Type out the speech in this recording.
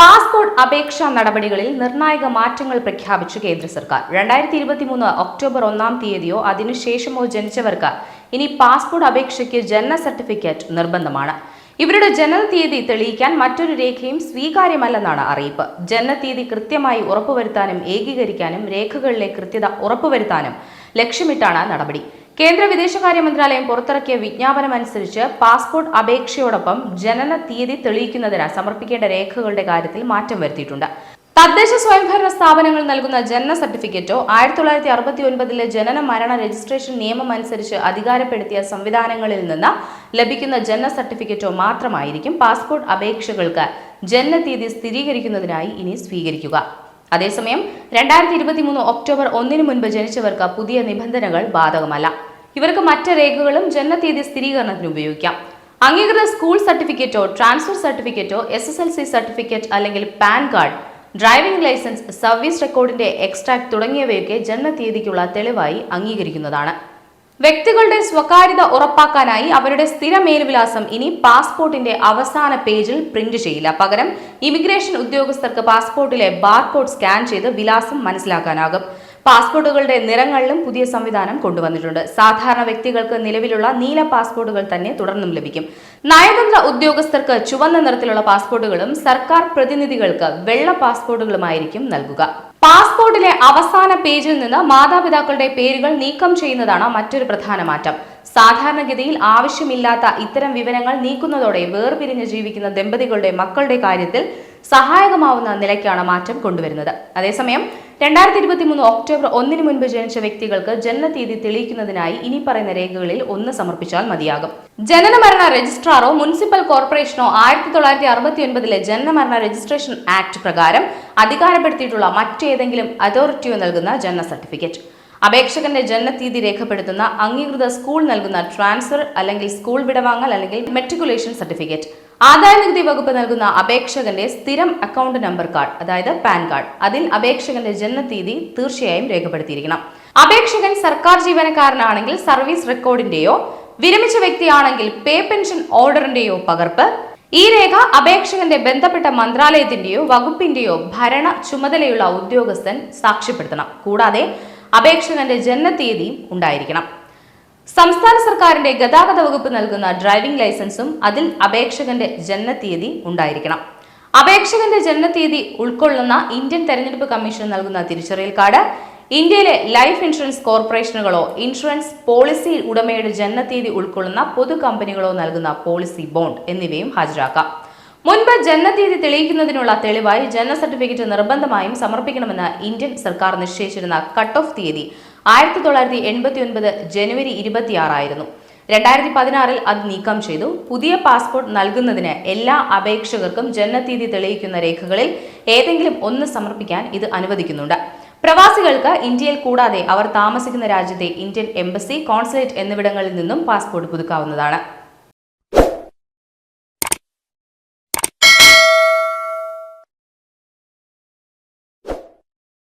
Passport അപേക്ഷാ നടപടികളിൽ നിർണായക മാറ്റങ്ങൾ പ്രഖ്യാപിച്ചു കേന്ദ്ര സർക്കാർ. രണ്ടായിരത്തി ഇരുപത്തി മൂന്ന് ഒക്ടോബർ ഒന്നാം തീയതിയോ അതിനുശേഷമോ ജനിച്ചവർക്ക് ഇനി പാസ്പോർട്ട് അപേക്ഷയ്ക്ക് ജനന സർട്ടിഫിക്കറ്റ് നിർബന്ധമാണ്. ഇവരുടെ ജനന തീയതി തെളിയിക്കാൻ മറ്റൊരു രേഖയും സ്വീകാര്യമല്ലെന്നാണ് അറിയിപ്പ്. ജനന തീയതി കൃത്യമായി ഉറപ്പുവരുത്താനും ഏകീകരിക്കാനും രേഖകളിലെ കൃത്യത ഉറപ്പുവരുത്താനും ലക്ഷ്യമിട്ടാണ് നടപടി. കേന്ദ്ര വിദേശകാര്യ മന്ത്രാലയം പുറത്തിറക്കിയ വിജ്ഞാപനമനുസരിച്ച് പാസ്പോർട്ട് അപേക്ഷയോടൊപ്പം ജനന തീയതി തെളിയിക്കുന്നതിന് സമർപ്പിക്കേണ്ട രേഖകളുടെ കാര്യത്തിൽ മാറ്റം വരുത്തിയിട്ടുണ്ട്. തദ്ദേശ സ്വയംഭരണ സ്ഥാപനങ്ങൾ നൽകുന്ന ജനന സർട്ടിഫിക്കറ്റോ ആയിരത്തി തൊള്ളായിരത്തി അറുപത്തി ഒൻപതിലെ ജനന മരണ രജിസ്ട്രേഷൻ നിയമം അനുസരിച്ച് അധികാരപ്പെടുത്തിയ സംവിധാനങ്ങളിൽ നിന്ന് ലഭിക്കുന്ന ജനന സർട്ടിഫിക്കറ്റോ മാത്രമായിരിക്കും പാസ്പോർട്ട് അപേക്ഷകൾക്ക് ജനന തീയതി സ്ഥിരീകരിക്കുന്നതിനായി ഇനി സ്വീകരിക്കുക. അതേസമയം രണ്ടായിരത്തി ഇരുപത്തി മൂന്ന് ഒക്ടോബർ ഒന്നിന് മുൻപ് ജനിച്ചവർക്ക് പുതിയ നിബന്ധനകൾ ബാധകമല്ല. ഇവർക്ക് മറ്റ് രേഖകളും ജനനതീയതി സ്ഥിരീകരണത്തിന് ഉപയോഗിക്കാം. അംഗീകൃത സ്കൂൾ സർട്ടിഫിക്കറ്റോ transfer സർട്ടിഫിക്കറ്റോ S S L C certificate അല്ലെങ്കിൽ PAN card driving licence service റെക്കോർഡിന്റെ extract തുടങ്ങിയവയൊക്കെ ജനനതീയതിക്കുള്ള തെളിവായി അംഗീകരിക്കുന്നതാണ്. വ്യക്തികളുടെ സ്വകാര്യത ഉറപ്പാക്കാനായി അവരുടെ സ്ഥിര മേൽവിലാസം ഇനി പാസ്പോർട്ടിന്റെ അവസാന പേജിൽ പ്രിന്റ് ചെയ്യില്ല. പകരം ഇമിഗ്രേഷൻ ഉദ്യോഗസ്ഥർക്ക് പാസ്പോർട്ടിലെ ബാർകോഡ് സ്കാൻ ചെയ്ത് വിലാസം മനസ്സിലാക്കാനാകും. പാസ്പോർട്ടുകളുടെ നിറങ്ങളിലും പുതിയ സംവിധാനം കൊണ്ടുവന്നിട്ടുണ്ട്. സാധാരണ വ്യക്തികൾക്ക് നിലവിലുള്ള നീല പാസ്പോർട്ടുകൾ തന്നെ തുടർന്നും ലഭിക്കും. നയതന്ത്ര ഉദ്യോഗസ്ഥർക്ക് ചുവന്ന നിറത്തിലുള്ള പാസ്പോർട്ടുകളും സർക്കാർ പ്രതിനിധികൾക്ക് വെള്ള പാസ്പോർട്ടുകളുമായിരിക്കും നൽകുക. പാസ്പോർട്ടിലെ അവസാന പേജിൽ നിന്ന് മാതാപിതാക്കളുടെ പേരുകൾ നീക്കം ചെയ്യുന്നതാണ് മറ്റൊരു പ്രധാന മാറ്റം. സാധാരണഗതിയിൽ ആവശ്യമില്ലാത്ത ഇത്തരം വിവരങ്ങൾ നീക്കുന്നതോടെ വേർപിരിഞ്ഞ് ജീവിക്കുന്ന ദമ്പതികളുടെ മക്കളുടെ കാര്യത്തിൽ സഹായകമാവുന്ന നിലയ്ക്കാണ് മാറ്റം കൊണ്ടുവരുന്നത്. അതേസമയം രണ്ടായിരത്തി ഇരുപത്തി മൂന്ന് ഒക്ടോബർ ഒന്നിന് മുൻപ് ജനിച്ച വ്യക്തികൾക്ക് ജനനതീയതി തെളിയിക്കുന്നതിനായി ഇനി പറയുന്ന രേഖകളിൽ ഒന്ന് സമർപ്പിച്ചാൽ മതിയാകും. ജനനമരണ രജിസ്ട്രാറോ മുനിസിപ്പൽ കോർപ്പറേഷനോ ആയിരത്തി തൊള്ളായിരത്തി അറുപത്തി ഒൻപതിലെ ജനനമരണ രജിസ്ട്രേഷൻ ആക്ട് പ്രകാരം അധികാരപ്പെടുത്തിയിട്ടുള്ള മറ്റേതെങ്കിലും അതോറിറ്റിയോ നൽകുന്ന ജനന സർട്ടിഫിക്കറ്റ്. അപേക്ഷകന്റെ ജനനതീയതി രേഖപ്പെടുത്തുന്ന അംഗീകൃത സ്കൂൾ നൽകുന്ന ട്രാൻസ്ഫർ അല്ലെങ്കിൽ സ്കൂൾ വിടവാങ്ങൽ അല്ലെങ്കിൽ മെട്രിക്കുലേഷൻ സർട്ടിഫിക്കറ്റ്. ആദായ നികുതി വകുപ്പ് നൽകുന്ന അപേക്ഷകന്റെ സ്ഥിരം അക്കൗണ്ട് നമ്പർ കാർഡ് അതായത് പാൻ കാർഡ് അതിൽ അപേക്ഷകന്റെ ജനനതീയതി തീർച്ചയായും രേഖപ്പെടുത്തിയിരിക്കണം. അപേക്ഷകൻ സർക്കാർ ജീവനക്കാരനാണെങ്കിൽ സർവീസ് റെക്കോർഡിന്റെയോ വിരമിച്ച വ്യക്തിയാണെങ്കിൽ പേ പെൻഷൻ ഓർഡറിന്റെയോ പകർപ്പ് ഈ രേഖ അപേക്ഷകന്റെ ബന്ധപ്പെട്ട മന്ത്രാലയത്തിന്റെയോ വകുപ്പിന്റെയോ ഭരണ ചുമതലയുള്ള ഉദ്യോഗസ്ഥൻ സാക്ഷ്യപ്പെടുത്തണം. കൂടാതെ അപേക്ഷകന്റെ ജനനത്തീയതിയും ഉണ്ടായിരിക്കണം. സംസ്ഥാന സർക്കാരിന്റെ ഗതാഗത വകുപ്പ് നൽകുന്ന ഡ്രൈവിംഗ് ലൈസൻസും അതിൽ അപേക്ഷകന്റെ ജനനത്തീയതി ഉണ്ടായിരിക്കണം. അപേക്ഷകന്റെ ജനനത്തീയതി ഉൾക്കൊള്ളുന്ന ഇന്ത്യൻ തെരഞ്ഞെടുപ്പ് കമ്മീഷൻ നൽകുന്ന തിരിച്ചറിയൽ കാർഡ് ഇന്ത്യയിലെ ലൈഫ് ഇൻഷുറൻസ് കോർപ്പറേഷനുകളോ ഇൻഷുറൻസ് പോളിസി ഉടമയുടെ ജനനത്തീയതി ഉൾക്കൊള്ളുന്ന പൊതു കമ്പനികളോ നൽകുന്ന പോളിസി ബോണ്ട് എന്നിവയും ഹാജരാക്കാം. മുൻപ് ജനനത്തീയതി തെളിയിക്കുന്നതിനുള്ള തെളിവായി ജനന സർട്ടിഫിക്കറ്റ് നിർബന്ധമായും സമർപ്പിക്കണമെന്ന് ഇന്ത്യൻ സർക്കാർ നിശ്ചയിച്ചിരുന്ന കട്ട് ഓഫ് തീയതി ആയിരത്തി തൊള്ളായിരത്തി എൺപത്തി ഒൻപത് ജനുവരി ഇരുപത്തിയാറായിരുന്നു. രണ്ടായിരത്തി പതിനാറിൽ അത് നീക്കം ചെയ്തു. പുതിയ പാസ്പോർട്ട് നൽകുന്നതിന് എല്ലാ അപേക്ഷകർക്കും ജനനത്തീയതി തെളിയിക്കുന്ന രേഖകളിൽ ഏതെങ്കിലും ഒന്ന് സമർപ്പിക്കാൻ ഇത് അനുവദിക്കുന്നുണ്ട്. പ്രവാസികൾക്ക് ഇന്ത്യയിൽ കൂടാതെ അവർ താമസിക്കുന്ന രാജ്യത്തെ ഇന്ത്യൻ എംബസി കോൺസുലേറ്റ് എന്നിവിടങ്ങളിൽ നിന്നും പാസ്പോർട്ട് പുതുക്കാവുന്നതാണ്.